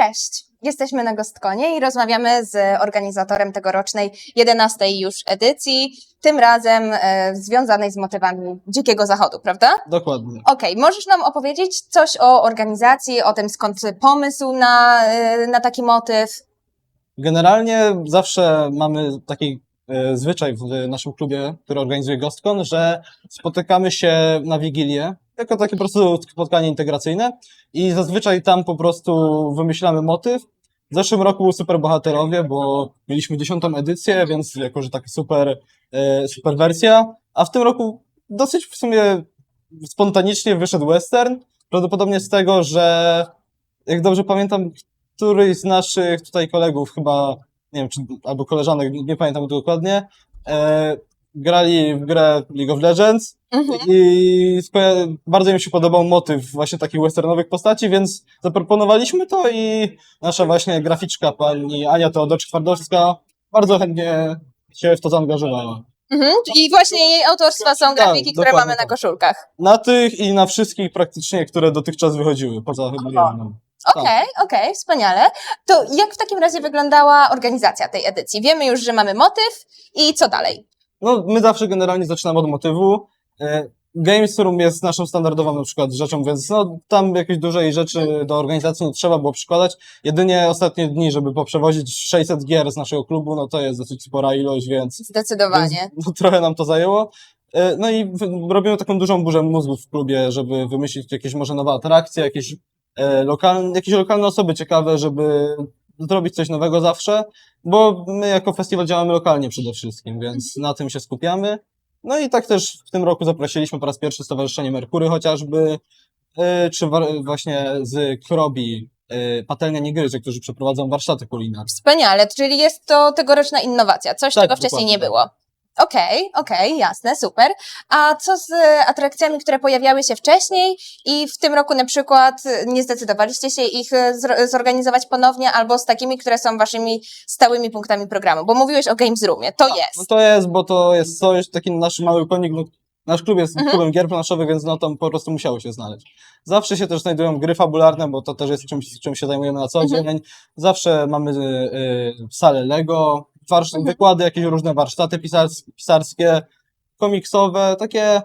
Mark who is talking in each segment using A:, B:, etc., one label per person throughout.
A: Cześć, jesteśmy na Gostkonie i rozmawiamy z organizatorem tegorocznej 11 już edycji, tym razem e, związanej z motywami Dzikiego Zachodu, prawda?
B: Dokładnie.
A: Okej, możesz nam opowiedzieć coś o organizacji, o tym skąd pomysł na, e, na taki motyw?
B: Generalnie zawsze mamy taki e, zwyczaj w naszym klubie, który organizuje Ghostcon, że spotykamy się na Wigilię, jako takie po prostu spotkanie integracyjne. I zazwyczaj tam po prostu wymyślamy motyw. W zeszłym roku był super bohaterowie, bo mieliśmy dziesiątą edycję, więc jako, że taka super, e, super wersja, a w tym roku dosyć w sumie spontanicznie wyszedł western, prawdopodobnie z tego, że jak dobrze pamiętam, któryś z naszych tutaj kolegów, chyba, nie wiem, czy, albo koleżanek, nie pamiętam dokładnie, e, grali w grę League of Legends
A: Mhm.
B: i bardzo im się podobał motyw właśnie takich westernowych postaci, więc zaproponowaliśmy to i nasza właśnie graficzka, pani Ania Teodor-Twardowska, bardzo chętnie się w to zaangażowała.
A: Mhm. I właśnie jej autorstwa są
B: Tak,
A: grafiki, które
B: dokładnie
A: mamy na
B: tak.
A: koszulkach.
B: Na tych i na wszystkich praktycznie, które dotychczas wychodziły, poza chyba jedną. Tak.
A: Okej, okej, wspaniale. To jak w takim razie wyglądała organizacja tej edycji? Wiemy już, że mamy motyw i co dalej?
B: No, my zawsze generalnie zaczynamy od motywu. E, Games Room jest naszą standardową na przykład rzeczą, więc no, tam jakiejś dużej rzeczy do organizacji nie trzeba było przykładać. Jedynie ostatnie dni, żeby poprzewozić 600 gier z naszego klubu, no to jest dosyć spora ilość, więc,
A: Zdecydowanie.
B: więc no, trochę nam to zajęło. E, No i robimy taką dużą burzę mózgów w klubie, żeby wymyślić jakieś może nowe atrakcje, jakieś, e, lokalne, jakieś lokalne osoby ciekawe, żeby zrobić coś nowego zawsze, bo my jako festiwal działamy lokalnie przede wszystkim, więc na tym się skupiamy. No i tak też w tym roku zaprosiliśmy po raz pierwszy Stowarzyszenie Merkury chociażby, e, czy właśnie z Krobi, e, Patelnia Niegryzie, którzy przeprowadzą warsztaty kulinarne.
A: Wspaniale, czyli jest to tegoroczna innowacja, coś
B: Tak,
A: czego wcześniej nie
B: dokładnie.
A: było. Okej, okej, jasne, super. A co z e, atrakcjami, które pojawiały się wcześniej i w tym roku na przykład e, nie zdecydowaliście się ich e, zorganizować ponownie, albo z takimi, które są waszymi stałymi punktami programu? Bo mówiłeś o Games Roomie, to
B: No
A: jest.
B: to jest, bo to jest coś, taki nasz mały konik, no, nasz klub jest
A: Mhm.
B: klubem gier planszowych, więc no tam po prostu musiało się znaleźć. Zawsze się też znajdują gry fabularne, bo to też jest czymś, czym się zajmujemy na co
A: Mhm.
B: dzień. Zawsze mamy y, y, salę Lego, warsz-
A: Mhm.
B: wykłady, jakieś różne warsztaty pisars- pisarskie, komiksowe, takie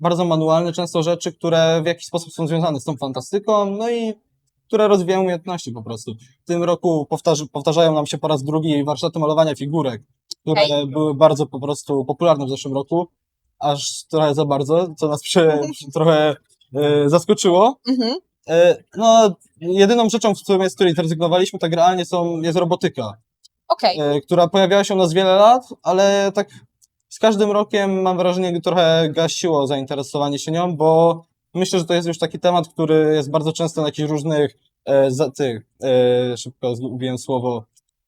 B: bardzo manualne często rzeczy, które w jakiś sposób są związane z tą fantastyką, no i które rozwijają umiejętności po prostu. W tym roku powtarz- powtarzają nam się po raz drugi warsztaty malowania figurek, które
A: Okej.
B: były bardzo po prostu popularne w zeszłym roku, aż trochę za bardzo, co nas przy, trochę e, zaskoczyło.
A: Mhm.
B: E, no, jedyną rzeczą, w z której zrezygnowaliśmy, tak realnie są, jest robotyka,
A: Okej,
B: e, która pojawiała się u nas wiele lat, ale tak z każdym rokiem mam wrażenie, trochę gasiło zainteresowanie się nią, bo myślę, że to jest już taki temat, który jest bardzo często na jakichś różnych e, za, tych, e, szybko zgubiłem słowo,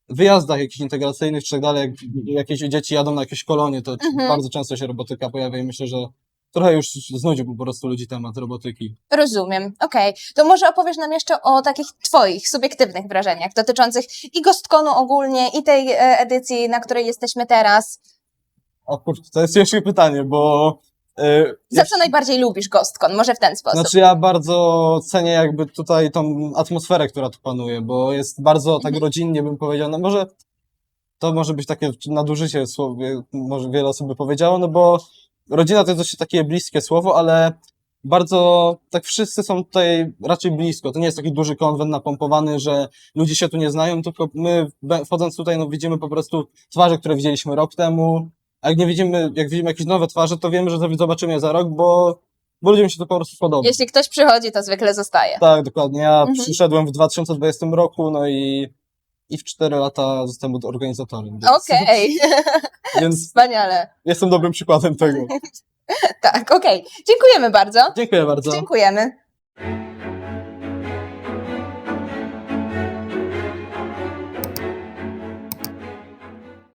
B: wyjazdach jakichś integracyjnych czy tak dalej, jak jakieś dzieci jadą na jakieś kolonie, to
A: Mhm.
B: bardzo często się robotyka pojawia i myślę, że trochę już znudził po prostu ludzi temat robotyki.
A: rozumiem. Okej, to może opowiesz nam jeszcze o takich twoich subiektywnych wrażeniach dotyczących i Gostkonu ogólnie, i tej e, edycji, na której jesteśmy teraz.
B: O kurczę, to jest ciężkie pytanie, bo e,
A: Za co najbardziej lubisz Gostkon? Może w ten sposób.
B: Znaczy ja bardzo cenię jakby tutaj tą atmosferę, która tu panuje, bo jest bardzo tak
A: Mhm.
B: rodzinnie bym powiedział, no może to może być takie nadużycie słowo, może wiele osób by powiedziało, no bo rodzina to jest dość takie bliskie słowo, ale bardzo, tak wszyscy są tutaj raczej blisko. To nie jest taki duży konwent napompowany, że ludzie się tu nie znają, tylko my wchodząc tutaj, no widzimy po prostu twarze, które widzieliśmy rok temu, a jak nie widzimy, jak widzimy jakieś nowe twarze, to wiemy, że zobaczymy je za rok, bo, bo ludziom się to po prostu podoba.
A: Jeśli ktoś przychodzi, to zwykle zostaje.
B: Tak, dokładnie. Ja
A: Mhm.
B: przyszedłem w 2020 roku, no i, i w 4 lata zostałem organizatorem. Więc,
A: Okej,
B: więc
A: wspaniale.
B: jestem dobrym przykładem tego.
A: Tak, okej. Dziękujemy bardzo.
B: Dziękuję bardzo.
A: Dziękujemy.